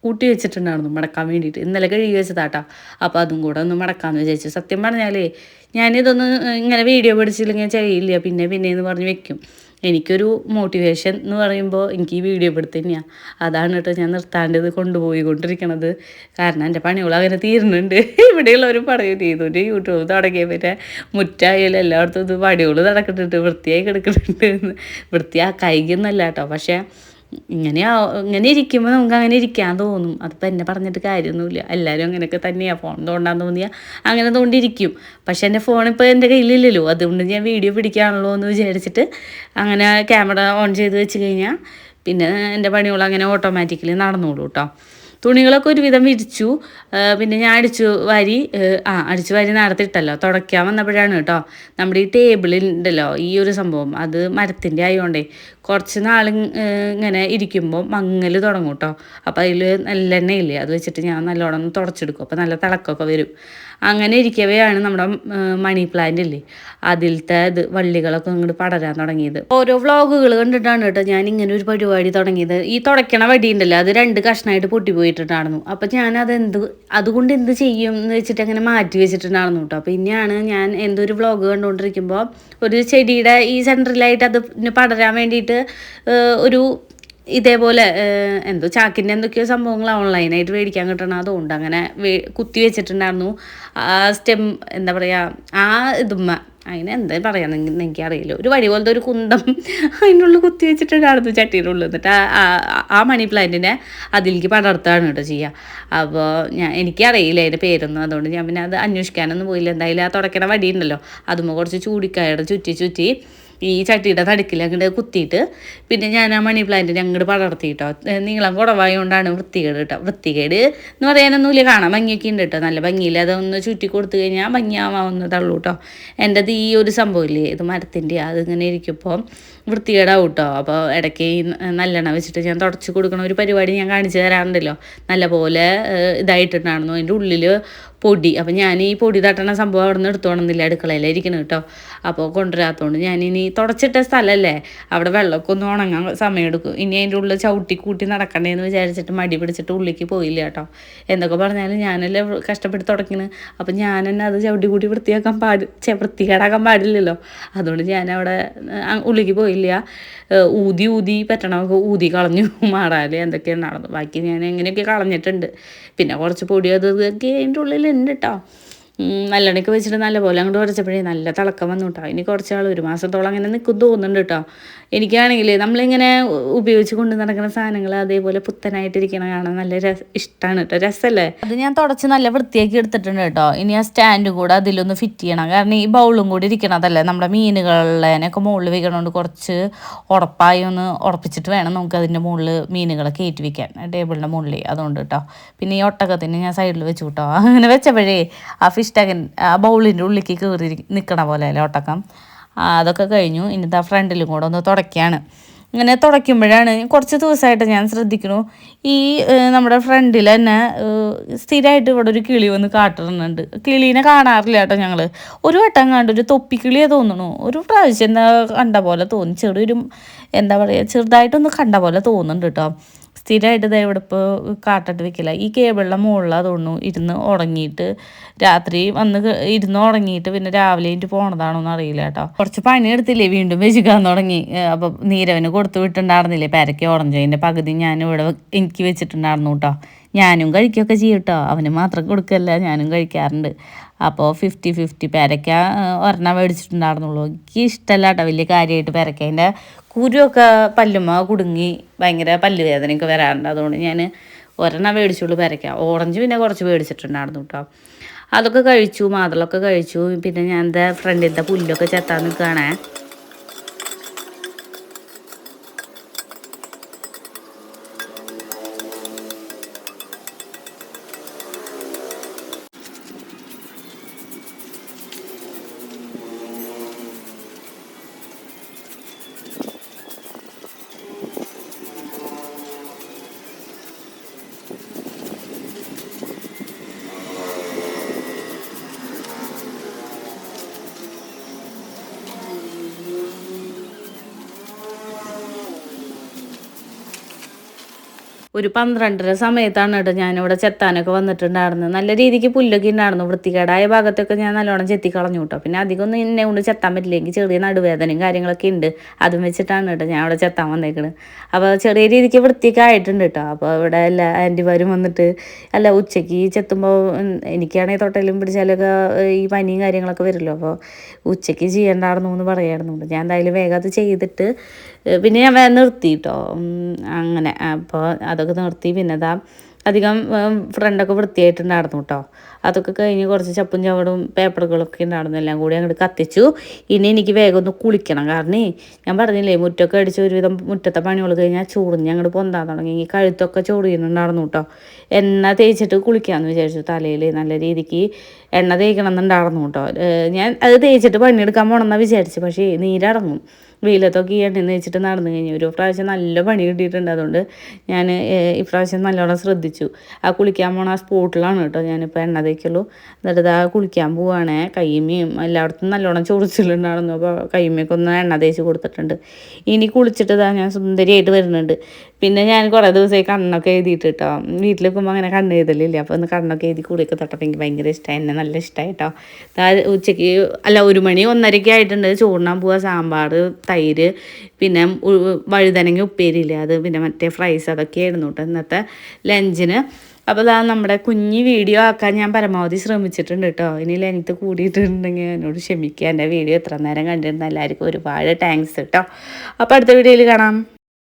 കൂട്ടി വെച്ചിട്ടുണ്ടായിരുന്നു മടക്കാൻ വേണ്ടിയിട്ട്. ഇന്നലെ കഴുകി വെച്ചതാട്ടോ അപ്പോൾ അതും കൂടെ ഒന്ന് മടക്കാമെന്ന് വിചാരിച്ചു. സത്യം പറഞ്ഞാലേ ഞാനിതൊന്ന് ഇങ്ങനെ വീഡിയോ പിടിച്ചില്ലെങ്കിൽ ചെയ്യില്ല. പിന്നെ പിന്നെ എന്ന് പറഞ്ഞ് വെക്കും. എനിക്കൊരു മോട്ടിവേഷൻ എന്ന് പറയുമ്പോൾ എനിക്ക് ഈ വീഡിയോ എടുത്ത് തന്നെയാണ് അതാണ് കേട്ടോ ഞാൻ നിർത്താണ്ട് ഇത് കൊണ്ടുപോയിക്കൊണ്ടിരിക്കണത്. കാരണം എന്റെ പണികൾ അങ്ങനെ തീരുന്നുണ്ട്. *laughs* ഇവിടെയുള്ളവർ പറയും ചെയ്തോണ്ട് യൂട്യൂബ് തുടങ്ങിയ പിന്നെ മുറ്റായാലും എല്ലായിടത്തും ഇത് പണികൾ നടക്കുന്നുണ്ട് വൃത്തിയായി കിടക്കുന്നുണ്ട്. എന്ന്. കേട്ടോ പക്ഷേ ഇങ്ങനെ ഇങ്ങനെ ഇരിക്കുമ്പോൾ നമുക്ക് അങ്ങനെ ഇരിക്കാൻ തോന്നും. അതിപ്പോൾ എന്നെ പറഞ്ഞിട്ട് കാര്യമൊന്നുമില്ല. എല്ലാവരും അങ്ങനെയൊക്കെ തന്നെയാണ് ഫോൺ തോണ്ടാൻ തോന്നിയാൽ അങ്ങനെ തോണ്ടിയിരിക്കും. പക്ഷേ എന്റെ ഫോൺ ഇപ്പോൾ എന്റെ കയ്യിലില്ലല്ലോ. അതുകൊണ്ട് ഞാൻ വീഡിയോ പിടിക്കാണല്ലോ എന്ന് വിചാരിച്ചിട്ട് അങ്ങനെ ക്യാമറ ഓൺ ചെയ്ത് വെച്ച് കഴിഞ്ഞാൽ പിന്നെ എന്റെ പണികൾ അങ്ങനെ ഓട്ടോമാറ്റിക്കലി നടന്നോളൂ കേട്ടോ തുണികളൊക്കെ ഒരുവിധം വിരിച്ചു. പിന്നെ ഞാൻ അടിച്ചു വാരി ആ അടിച്ചു വാരി നടത്തിയിട്ടല്ലോ തുടയ്ക്കാൻ വന്നപ്പോഴാണ് കേട്ടോ നമ്മുടെ ഈ ടേബിളിൽ ഉണ്ടല്ലോ ഈ ഒരു സംഭവം. അത് മരത്തിന്റെ ആയതുകൊണ്ടേ കുറച്ച് നാൾ ഇങ്ങനെ ഇരിക്കുമ്പോൾ മങ്ങൽ തുടങ്ങും കേട്ടോ അപ്പോൾ അതിൽ നല്ലെണ്ണയില്ലേ അത് വെച്ചിട്ട് ഞാൻ നല്ലോണം ഒന്ന് തുടച്ചെടുക്കും. അപ്പോൾ നല്ല തിളക്കമൊക്കെ വരും. അങ്ങനെ ഇരിക്കവെയാണ് നമ്മുടെ മണി പ്ലാന്റ് ഇല്ലേ അതിലത്തെ ഇത് വള്ളികളൊക്കെ അങ്ങോട്ട് പടരാൻ തുടങ്ങിയത്. ഓരോ വ്ളോഗുകൾ കണ്ടിട്ടാണ് കേട്ടോ ഞാൻ ഇങ്ങനെ ഒരു പരിപാടി തുടങ്ങിയത്. ഈ തുടയ്ക്കണ വടി ഉണ്ടല്ലോ അത് രണ്ട് കഷ്ണമായിട്ട് പൊട്ടിപ്പോയിട്ടുണ്ടായിരുന്നു അപ്പം ഞാൻ അത് എന്ത് അതുകൊണ്ട് എന്ത് ചെയ്യും എന്ന് വെച്ചിട്ട് അങ്ങനെ മാറ്റി വെച്ചിട്ടുണ്ടായിരുന്നു കേട്ടോ പിന്നെയാണ് ഞാൻ എന്തൊരു വ്ളോഗ് കണ്ടുകൊണ്ടിരിക്കുമ്പോൾ ഒരു ചെടിയുടെ ഈ സെന്ററിലായിട്ട് അത് പടരാൻ വേണ്ടിയിട്ട് ഒരു ഇതേപോലെ എന്തോ ചാക്കിന്റെ എന്തൊക്കെയോ സംഭവങ്ങൾ ഓൺലൈനായിട്ട് മേടിക്കാൻ കിട്ടണം അതുകൊണ്ട് അങ്ങനെ കുത്തി വെച്ചിട്ടുണ്ടായിരുന്നു. ആ സ്റ്റെം എന്താ പറയുക ആ ഇതുമ്മ. അതിന് എന്താ പറയാന്ന് എനിക്കറിയില്ല ഒരു വഴി പോലത്തെ ഒരു കുന്തം *laughs* അതിനുള്ളിൽ കുത്തി വെച്ചിട്ടുണ്ടായിരുന്നു ചട്ടിയുടെ ഉള്ളിൽ എന്നിട്ട് ആ മണി പ്ലാന്റിനെ അതിലേക്ക് പടർത്താണ് കേട്ടോ ചെയ്യുക അപ്പോൾ ഞാൻ എനിക്കറിയില്ല അതിന്റെ പേരൊന്നും. അതുകൊണ്ട് ഞാൻ പിന്നെ അത് അന്വേഷിക്കാനൊന്നും പോയില്ല. എന്തായാലും ആ തുടക്കണ വടി ഉണ്ടല്ലോ അതുമ്പോൾ കുറച്ച് ചൂടിക്കായുടെ ചുറ്റി ചുറ്റി ഈ ചട്ടിയുടെ തടുക്കിൽ അങ്ങോട്ട് കുത്തിയിട്ട് പിന്നെ ഞാൻ ആ മണി പ്ലാന്റിനെ അങ്ങോട്ട് പടർത്തി കേട്ടോ നീളം കുറവായതുകൊണ്ടാണ് വൃത്തികേട് കേട്ടോ വൃത്തികേട് എന്ന് പറയാനൊന്നുമില്ല കാണാൻ ഭംഗിയൊക്കെ ഉണ്ട് കേട്ടോ നല്ല ഭംഗിയില്ല? അതൊന്ന് ചുറ്റി കൊടുത്തു കഴിഞ്ഞാൽ ഭംഗിയാവാവുന്നതുള്ളൂ കേട്ടോ എന്റെത് ഈ ഒരു സംഭവമില്ലേ ഇത് മരത്തിന്റെ അതിങ്ങനെ ഇരിക്കുമ്പോൾ വൃത്തികേടാവും കേട്ടോ അപ്പോൾ ഇടയ്ക്ക് നല്ലെണ്ണ വെച്ചിട്ട് ഞാൻ തുടച്ച് കൊടുക്കണ ഒരു പരിപാടി ഞാൻ കാണിച്ചു തരാറുണ്ടല്ലോ. നല്ലപോലെ പോലെ ഇതായിട്ടുണ്ടായിരുന്നു. അതിന്റെ ഉള്ളിൽ പൊടി. അപ്പോൾ ഞാൻ ഈ പൊടി തട്ടണ സംഭവം അവിടെ നിന്ന് എടുത്തോണമെന്നില്ല അടുക്കളയിലായിരിക്കണം കേട്ടോ. അപ്പോൾ കൊണ്ടുവരാത്തതുകൊണ്ട് ഞാനിനി തുടച്ചിട്ട സ്ഥലമല്ലേ അവിടെ വെള്ളമൊക്കെ ഒന്ന് ഉണങ്ങാൻ സമയമെടുക്കും. ഇനി അതിന്റെ ഉള്ളിൽ ചവിട്ടി കൂട്ടി നടക്കണ്ടേന്ന് വിചാരിച്ചിട്ട് മടി പിടിച്ചിട്ട് ഉള്ളിലേക്ക് പോയില്ല കേട്ടോ. എന്തൊക്കെ പറഞ്ഞാലും ഞാനല്ലേ കഷ്ടപ്പെട്ട് തുടക്കണ്. അപ്പം ഞാൻ തന്നെ അത് ചവിട്ടി കൂട്ടി വൃത്തിയാക്കാൻ പാടി വൃത്തികേടാക്കാൻ പാടില്ലല്ലോ. അതുകൊണ്ട് ഞാൻ അവിടെ ഉള്ളിലേക്ക് പോയില്ല. ഏഹ്, ഊതി ഊതി പറ്റണമൊക്കെ ഊതി കളഞ്ഞു *laughs* മാറാൽ എന്തൊക്കെയാണ് നടന്നു ബാക്കി ഞാൻ എങ്ങനെയൊക്കെ കളഞ്ഞിട്ടുണ്ട്. പിന്നെ കുറച്ച് പൊടി അത് ഇതൊക്കെ അതിന്റെ ഉള്ളിലുണ്ട് കേട്ടോ നല്ലെണ്ണയ്ക്ക് വെച്ചിട്ട് നല്ല പോലെ അങ്ങോട്ട് ഉടച്ചപ്പോഴേ നല്ല തിളക്കം വന്നു കേട്ടോ ഇനി കുറച്ച് നാൾ ഒരു മാസത്തോളം അങ്ങനെ നിൽക്കും തോന്നുന്നുണ്ട് കേട്ടോ എനിക്കാണെങ്കിൽ നമ്മളിങ്ങനെ ഉപയോഗിച്ച് കൊണ്ട് നടക്കുന്ന സാധനങ്ങൾ അതേപോലെ പുത്തനായിട്ടിരിക്കണ കാണാൻ നല്ല രസ ഇഷ്ടമാണ് കേട്ടോ രസമല്ലേ അത് ഞാൻ തുടച്ച് നല്ല വൃത്തിയാക്കി എടുത്തിട്ടുണ്ട് കേട്ടോ ഇനി ആ സ്റ്റാൻഡ് കൂടെ അതിലൊന്ന് ഫിറ്റ് ചെയ്യണം. കാരണം ഈ ബൗളും കൂടി ഇരിക്കണതല്ലേ? നമ്മുടെ മീനുകളിലേനൊക്കെ മുകളിൽ വെക്കണോണ്ട് കുറച്ച് ഉറപ്പായി ഒന്ന് ഉറപ്പിച്ചിട്ട് വേണം നമുക്ക് അതിന്റെ മുകളിൽ മീനുകളെ കയറ്റി വെക്കാൻ. ടേബിളിന്റെ മുകളിൽ അതുകൊണ്ട് കേട്ടോ പിന്നെ ഈ ഒട്ടകത്തിന് ഞാൻ സൈഡിൽ വെച്ചു കേട്ടോ *laughs* അങ്ങനെ വെച്ചപ്പോഴേ ആ ഫിഷ് ടാഗൻ ആ ബൗളിന്റെ ഉള്ളിലേക്ക് കയറി നിൽക്കണ പോലെ അല്ലേ ഒട്ടകം? ആ, അതൊക്കെ കഴിഞ്ഞു. ഇനിതാ ഫ്രണ്ടിലും കൂടെ ഒന്ന് തുടയ്ക്കുകയാണ് ഇങ്ങനെ തുടയ്ക്കുമ്പോഴാണ് കുറച്ച് ദിവസമായിട്ട് ഞാൻ ശ്രദ്ധിക്കുന്നു. ഈ നമ്മുടെ ഫ്രണ്ടിൽ തന്നെ സ്ഥിരമായിട്ട് ഇവിടെ ഒരു കിളി വന്ന് കാട്ടുന്നുണ്ട് കിളീനെ കാണാറില്ല കേട്ടോ ഞങ്ങൾ ഒരു വട്ടം കണ്ട് ഒരു തൊപ്പിക്കിളിയെ തോന്നുന്നു. ഒരു പ്രാവശ്യം എന്താ കണ്ട പോലെ തോന്നി. ചെറിയൊരു എന്താ പറയുക ചെറുതായിട്ടൊന്ന് കണ്ട പോലെ തോന്നുന്നുണ്ട് കേട്ടോ. സ്ഥിരമായിട്ട് ദേ കാട്ടിട്ട് വെക്കില്ല. ഈ കേബിളിന്റെ മുകളിൽ തോന്നുന്നു ഇരുന്ന് ഉറങ്ങിയിട്ട് രാത്രി വന്ന് ഇരുന്ന് ഉറങ്ങിയിട്ട് പിന്നെ രാവിലെ എനിക്ക് പോണതാണോന്ന് അറിയില്ല കേട്ടോ. കുറച്ച് പണി എടുത്തില്ലേ വീണ്ടും വെച്ചിക്കാൻ തുടങ്ങി. അപ്പോൾ നീരവന് കൊടുത്തു വിട്ടുണ്ടായിരുന്നില്ലേ പേരയ്ക്ക് ഓറഞ്ചതിന്റെ പകുതി ഞാൻ ഇവിടെ എനിക്ക് വെച്ചിട്ടുണ്ടായിരുന്നു കേട്ടോ. ഞാനും കഴിക്കുകയൊക്കെ ചെയ്യും കേട്ടോ. അവന് മാത്രം കൊടുക്കല്ല ഞാനും കഴിക്കാറുണ്ട്. അപ്പോൾ ഫിഫ്റ്റി ഫിഫ്റ്റി പേരയ്ക്ക ഒരെണ്ണം മേടിച്ചിട്ടുണ്ടായിരുന്നുള്ളൂ. എനിക്ക് ഇഷ്ടമല്ല കേട്ടോ വലിയ കാര്യമായിട്ട് പേരയ്ക്ക അതിന്റെ കുരുവൊക്കെ പല്ലുമ്മ കുടുങ്ങി ഭയങ്കര പല്ല് വേദനയൊക്കെ വരാറുണ്ട്. അതുകൊണ്ട് ഞാൻ ഒരെണ്ണം മേടിച്ചുള്ളൂ പേരയ്ക്ക. ഓറഞ്ച് പിന്നെ കുറച്ച് മേടിച്ചിട്ടുണ്ടായിരുന്നു കേട്ടോ അതൊക്കെ കഴിച്ചു മാതളൊക്കെ കഴിച്ചു. പിന്നെ ഞാൻ എന്താ ഫ്രണ്ടിന്റെ പുല്ലൊക്കെ ചെത്താൻ നിൽക്കുകയാണേ ഒരു പന്ത്രണ്ടര സമയത്താണ് കേട്ടോ ഞാനിവിടെ ചെത്താനൊക്കെ വന്നിട്ടുണ്ടായിരുന്നത്. നല്ല രീതിക്ക് പുല്ലൊക്കെ ഉണ്ടായിരുന്നു. വൃത്തികേടായ ഭാഗത്തൊക്കെ ഞാൻ നല്ലോണം ചെത്തി കളഞ്ഞു കേട്ടോ. പിന്നെ അധികം ഒന്നും എന്നെ കൊണ്ട് ചെത്താൻ പറ്റില്ലെങ്കിൽ ചെറിയ നടുവേദനയും കാര്യങ്ങളൊക്കെ ഉണ്ട്. അതും വെച്ചിട്ടാണ് കേട്ടോ ഞാൻ അവിടെ ചെത്താൻ വന്നേക്കണത് അപ്പോൾ ചെറിയ രീതിക്ക് വൃത്തിയൊക്കെ ആയിട്ടുണ്ട് കേട്ടോ. അപ്പോൾ ഇവിടെ എല്ലാ ആന്റിമാരും വന്നിട്ട് അല്ല ഉച്ചയ്ക്ക് ചെത്തുമ്പോൾ എനിക്കാണെങ്കിൽ തൊട്ടലും പിടിച്ചാലൊക്കെ ഈ പനിയും കാര്യങ്ങളൊക്കെ വരുമല്ലോ. അപ്പോൾ ഉച്ചയ്ക്ക് ചെയ്യണ്ടായിരുന്നു എന്ന് പറയായിരുന്നു. ഞാൻ എന്തായാലും വേഗം അത് ചെയ്തിട്ട് പിന്നെ ഞാൻ നിർത്തി കേട്ടോ അങ്ങനെ. അപ്പോൾ അതൊക്കെ നിർത്തി. പിന്നെ ഇതാ അധികം ഫ്രണ്ടൊക്കെ വൃത്തിയായിട്ടുണ്ടായിരുന്നു കേട്ടോ അതൊക്കെ കഴിഞ്ഞ് കുറച്ച് ചപ്പും ചവടും പേപ്പറുകളൊക്കെ ഉണ്ടായിരുന്നു. എല്ലാം കൂടി അങ്ങോട്ട് കത്തിച്ചു. ഇനി എനിക്ക് വേഗം ഒന്ന് കുളിക്കണം. കാരണം ഞാൻ പറഞ്ഞില്ലേ മുറ്റൊക്കെ അടിച്ച് ഒരുവിധം മുറ്റത്തെ പണികൾ കഴിഞ്ഞാൽ ചൂടിഞ്ഞ് അങ്ങോട്ട് പൊന്താൻ തുടങ്ങി. ഈ കഴുത്തൊക്കെ ചൂടിയുന്നുണ്ടായിരുന്നു കേട്ടോ എണ്ണ തേച്ചിട്ട് കുളിക്കാമെന്ന് വിചാരിച്ചു തലയിൽ നല്ല രീതിക്ക് എണ്ണ തേക്കണം എന്നുണ്ടായിരുന്നു കേട്ടോ ഞാൻ അത് തേച്ചിട്ട് പണിയെടുക്കാൻ പോകണമെന്നാണ് വിചാരിച്ചു. പക്ഷേ നീരിറങ്ങും വെയിലത്തൊക്കെ എണ്ണ തേച്ചിട്ട് നടന്നു കഴിഞ്ഞു. ഒരു പ്രാവശ്യം നല്ല പണി കിട്ടിയിട്ടുണ്ട്. അതുകൊണ്ട് ഞാൻ ഇപ്രാവശ്യം നല്ലോണം ശ്രദ്ധിച്ചു. ആ കുളിക്കാൻ പോണ ആ സ്പോട്ടിലാണ് കേട്ടോ ഞാനിപ്പോൾ എണ്ണ തേക്കുള്ളൂ എന്നിട്ട് ആ കുളിക്കാൻ പോവുകയാണേ കൈമയും എല്ലായിടത്തും നല്ലോണം ചൊറിച്ചിലുണ്ടായിരുന്നു. അപ്പോൾ കയ്യുമ്മയൊക്കെ ഒന്ന് എണ്ണ തേച്ച് കൊടുത്തിട്ടുണ്ട്. ഇനി കുളിച്ചിട്ട് ഇതാ ഞാൻ സുന്ദരിയായിട്ട് വരുന്നുണ്ട്. പിന്നെ ഞാൻ കുറേ ദിവസമായി കണ്ണൊക്കെ എഴുതിയിട്ട് കേട്ടോ വീട്ടിൽ നിൽക്കുമ്പോൾ അങ്ങനെ കണ്ണ് എഴുതലില്ലേ. അപ്പോൾ ഒന്ന് കണ്ണൊക്കെ എഴുതി കുളിയൊക്കെ തട്ടപ്പോൾ എനിക്ക് ഭയങ്കര ഇഷ്ടമായി എന്നെ നല്ല ഇഷ്ടമായി കേട്ടോ ദാ ഉച്ചയ്ക്ക് അല്ല ഒരു മണി ഒന്നരയ്ക്ക് ആയിട്ടുണ്ട്. പോവാ. പോവുക സാമ്പാർ തൈര് പിന്നെ വഴുതനങ്ങ ഉപ്പേരിയില്ലേ അത് പിന്നെ മറ്റേ ഫ്രൈസ് അതൊക്കെയായിരുന്നു കേട്ടോ ഇന്നത്തെ ലഞ്ചിന്. അപ്പോൾ അതാ നമ്മുടെ കുഞ്ഞി വീഡിയോ ആക്കാൻ ഞാൻ പരമാവധി ശ്രമിച്ചിട്ടുണ്ട് കേട്ടോ. ഇനി ലെങ്ത്ത് കൂടിയിട്ടുണ്ടെങ്കിൽ എന്നോട് ക്ഷമിക്കുക എന്റെ വീഡിയോ എത്ര നേരം കണ്ടിരുന്ന എല്ലാവർക്കും ഒരുപാട് താങ്ക്സ് കേട്ടോ. അപ്പോൾ അടുത്ത വീഡിയോയിൽ കാണാം.